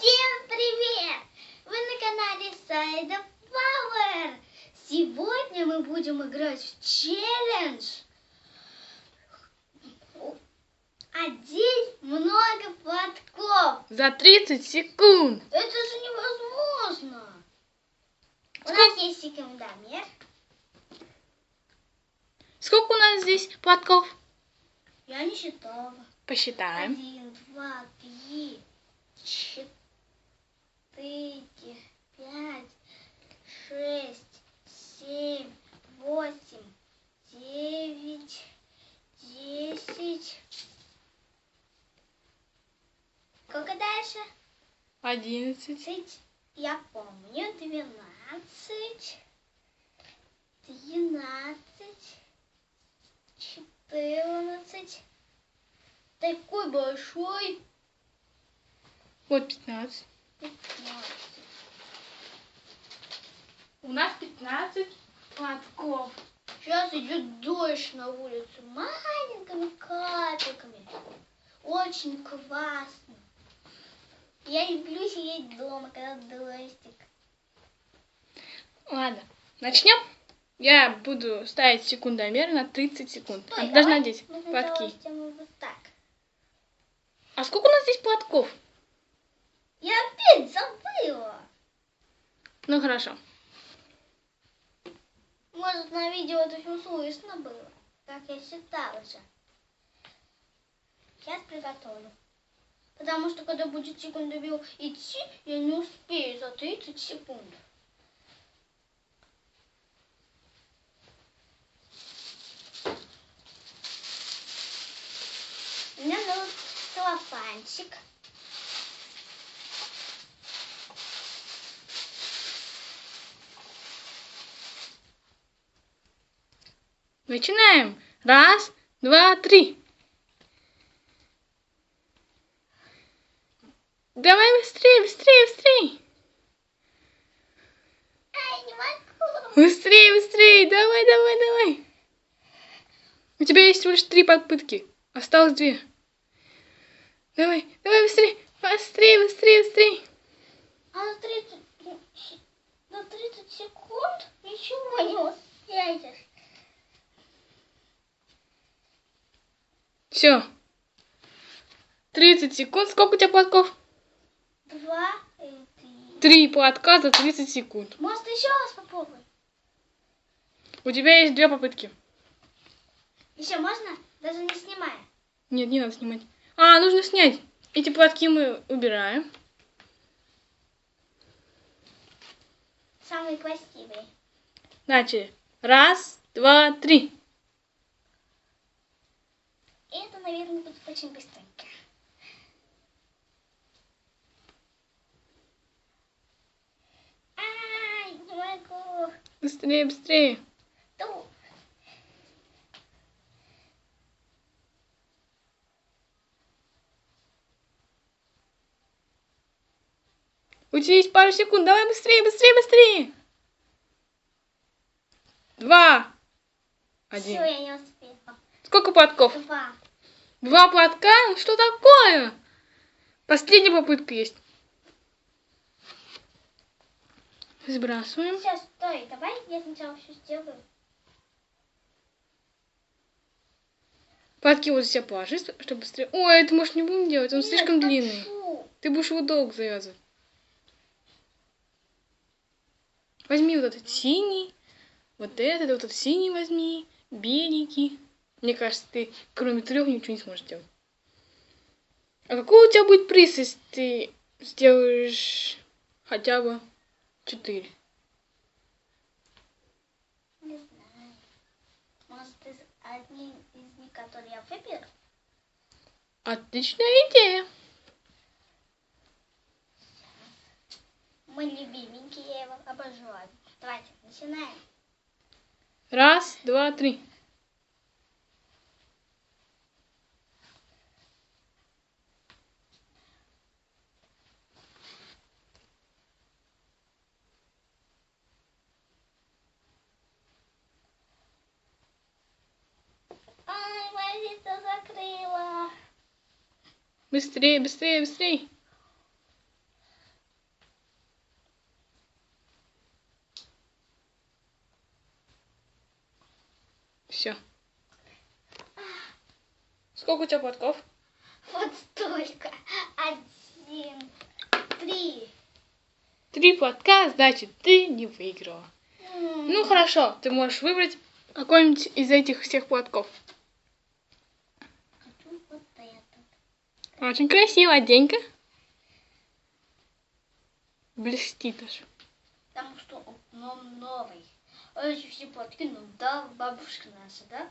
Всем привет! Вы на канале Сайда Power. Сегодня мы будем играть в челлендж. Одеть много платков. За 30 секунд. Это же невозможно. У Сколько- нас есть секундомер. Сколько у нас здесь платков? Я не считала. Посчитаем. Один, два, три, четыре, пять, шесть, семь, восемь, девять, десять. Сколько дальше? 11. Тридцать. Я помню. Двенадцать. Тринадцать. Четырнадцать. Такой большой. Вот 15. Пятнадцать. У нас 15 платков. Сейчас идет дождь на улицу маленькими капельками. Очень классно. Я люблю сидеть дома, когда дождик. Ладно, начнем. Я буду ставить секундомер на 30 секунд. Стой, Она должна надеть платки. вот так. А сколько у нас здесь платков? Я опять забыла. Ну хорошо. Может, на видео это все слышно было. Так я считала же. Сейчас приготовлю. Потому что когда будет секундомер идти, я не успею за 30 секунд. Мне нужен целлофанчик. Начинаем. Раз, два, три. Давай быстрее, быстрее, быстрее. Быстрее, быстрее. Давай, давай, давай. У тебя есть всего лишь три попытки. Осталось две. Давай, давай быстрее. Быстрее, быстрее, быстрее. А на 30, на 30 секунд ничего не успеешь. Все. 30 секунд. Сколько у тебя платков? Два и три. Три платка за 30 секунд. Может, еще раз попробуй? У тебя есть две попытки. Еще можно? Даже не снимая. Нет, не надо снимать. А, нужно снять. Эти платки мы убираем. Самые красивые. Начали. Раз, два, три. Это, наверное, будет очень быстренько. Ай, не могу. Быстрее, быстрее. Ту. У тебя есть пару секунд. Давай быстрее, быстрее, быстрее. Два. Один. Все, я не успела. Сколько платков? Два. Два платка? Ну что такое? Последняя попытка есть. Сбрасываем. Сейчас, стой, давай я сначала все сделаю. Платки вот себя положи, чтобы быстрее... Ой, это может не будем делать, он Нет, слишком длинный. хочу. Ты будешь его долго завязывать. Возьми вот этот синий, вот этот, вот этот синий возьми, беленький. Мне кажется, ты кроме трех ничего не сможешь делать. А какой у тебя будет приз, если ты сделаешь хотя бы четыре? Не знаю. Может, из одни из них, которые я выберу? Отличная идея. Мой любименький, я его обожаю. Давайте, начинаем. Раз, два, три. Быстрее, быстрее, быстрее. Все. Сколько у тебя платков? Вот столько. Один, три. Три платка, значит, ты не выиграла. Mm. Ну хорошо, ты можешь выбрать какой-нибудь из этих всех платков. Очень красиво, оденька. Блестит аж. Потому что он новый. Эти все платки, ну да, бабушка наша, да?